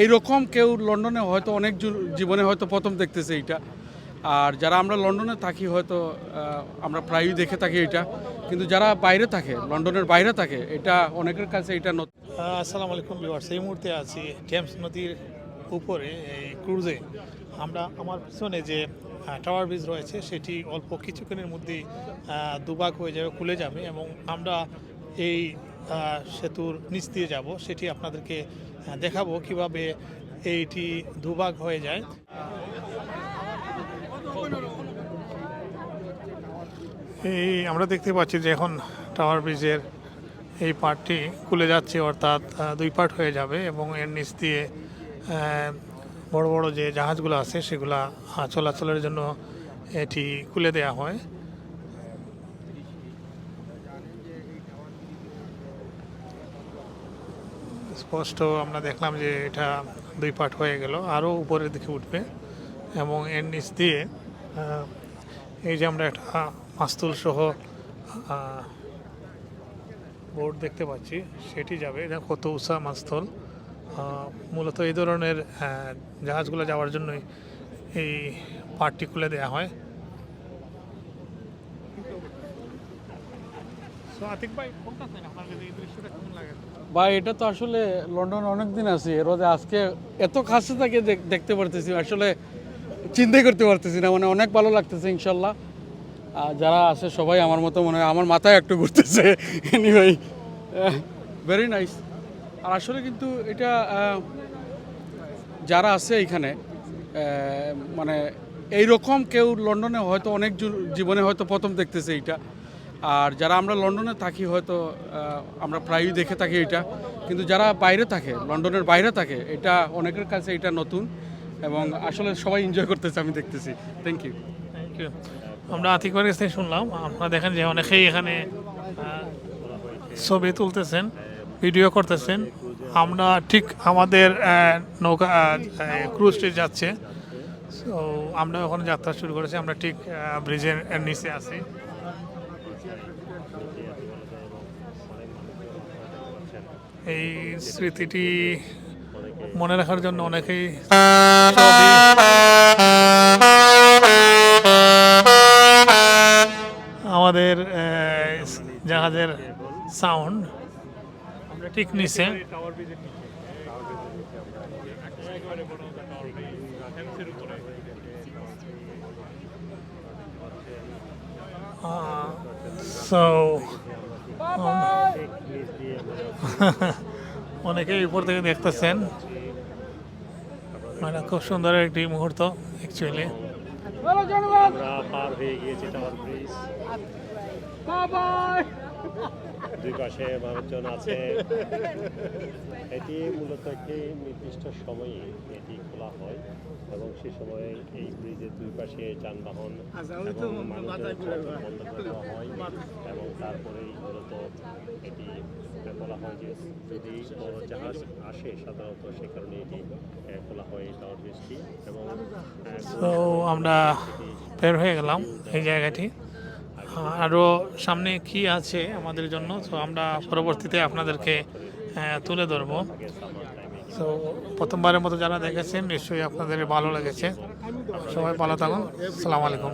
এই রকম কেউ লন্ডনে হয়তো অনেক জীবনে হয়তো প্রথম দেখতেছে এইটা। আর যারা আমরা লন্ডনে থাকি হয়তো আমরা প্রায়ই দেখে থাকি এটা কিন্তু যারা বাইরে থাকে, লন্ডনের বাইরে থাকে, এটা অনেকের কাছে এটা আসসালামু আলাইকুম ভিউয়ার্স এই মুহূর্তে আছি টেমস নদীর উপরে, এই ক্রুজে আমরা আমার পিছনে যে টাওয়ার ব্রিজ রয়েছে, সেটি অল্প কিছুক্ষণের মধ্যেই দুভাগ হয়ে যাবে, খুলে যাবে। এবং আমরা এই সেতুর নিচ দিয়ে যাব, সেটি আপনাদেরকে দেখাবো কীভাবে এইটি দুভাগ হয়ে যায়। এই আমরা দেখতে পাচ্ছি যে এখন টাওয়ার ব্রিজের এই পার্টটি খুলে যাচ্ছে, অর্থাৎ দুই পার্ট হয়ে যাবে এবং এর নিচ দিয়ে বড় বড় যে জাহাজগুলো আছে সেগুলা চলাচলের জন্য এটি খুলে দেওয়া হয়। স্পষ্ট আমরা দেখলাম যে এটা দুই পার্ট হয়ে গেল আরও উপরের দিকে উঠবে এবং এর নিচ দিয়ে এই যে আমরা একটা মাস্তুল সহ বোর্ড দেখতে পাচ্ছি সেটি যাবে এটা কত উষা মাস্তল মূলত এই ধরনের জাহাজগুলো যাওয়ার জন্যই এই পার্টটি খুলে দেওয়া হয় আতিক ভাই, আপনার এই দৃশ্যটা কেমন লাগে? বা এটা তো আসলে লন্ডন অনেক দিন আছে। মধ্যে আজকে এত কাছে দেখ- দেখতে পারতেছি আসলে চিন্তাই করতে পারতেছি না। মানে অনেক ভালো লাগতেছে ইনশাল্লাহ। যারা আছে সবাই আমার মতো মনে হয় আমার মাথায় একটু ঘুরতেছে। এনিওয়ে ভেরি নাইস আর আসলে কিন্তু এটা যারা আছে আহ, মানে এই রকম কেউ লন্ডনে হয়তো অনেক জীবনে হয়তো প্রথম দেখতেছে এইটা। আর যারা আমরা লন্ডনে থাকি হয়তো আমরা প্রায়ই দেখে থাকি এটা। কিন্তু যারা বাইরে থাকে, লন্ডনের বাইরে থাকে, এটা অনেকের কাছে এটা নতুন এবং আসলে সবাই এনজয় করতেছে, আমি দেখতেছি। Thank you. আমরা আতিকের কাছ থেকে শুনলাম, আপনারা দেখেন যে অনেকেই এখানে ছবি তুলতেছেন, ভিডিও করতেছেন। আমরা ঠিক আমাদের নৌকা ক্রুজটি যাচ্ছে। সো আমরা ওখানে যাত্রা শুরু করেছি, আমরা ঠিক ব্রিজের নিচে আছি। এই স্মৃতিটি মনে রাখার জন্য অনেকেই আমাদের জাহাজের সাউন্ড ঠিক নিচে। সো অনেকেই উপর থেকে দেখতেছেন। মানে খুব সুন্দর একটি মুহূর্ত অ্যাকচুয়ালি আমরা পার হয়ে গিয়েছি টাওয়ার ব্রিজ। দুই পাশে মানুষজন আছে। এটি মূলত একটি নির্দিষ্ট সময়ে এটি খোলা হয় এবং সে সময়ে এই ব্রিজের দুই পাশে যানবাহন এবং মানুষজনের বন্ধ করে দেওয়া হয় এবং তারপরেই মূলত এটি বলা হয় যে যদি বড় জাহাজ আসে সাধারণত সে কারণে এটি খোলা হয় টাওয়ার ব্রিজটি এবং তো আমরা বের হয়ে গেলাম এই জায়গাটি। আরও সামনে কি আছে আমাদের জন্য? তো আমরা পরবর্তীতে আপনাদেরকে তুলে ধরব। তো প্রথমবারের মতো যারা দেখেছেন, নিশ্চয়ই আপনাদের ভালো লেগেছে। সবাই ভালো থাকুন। সালাম আলাইকুম।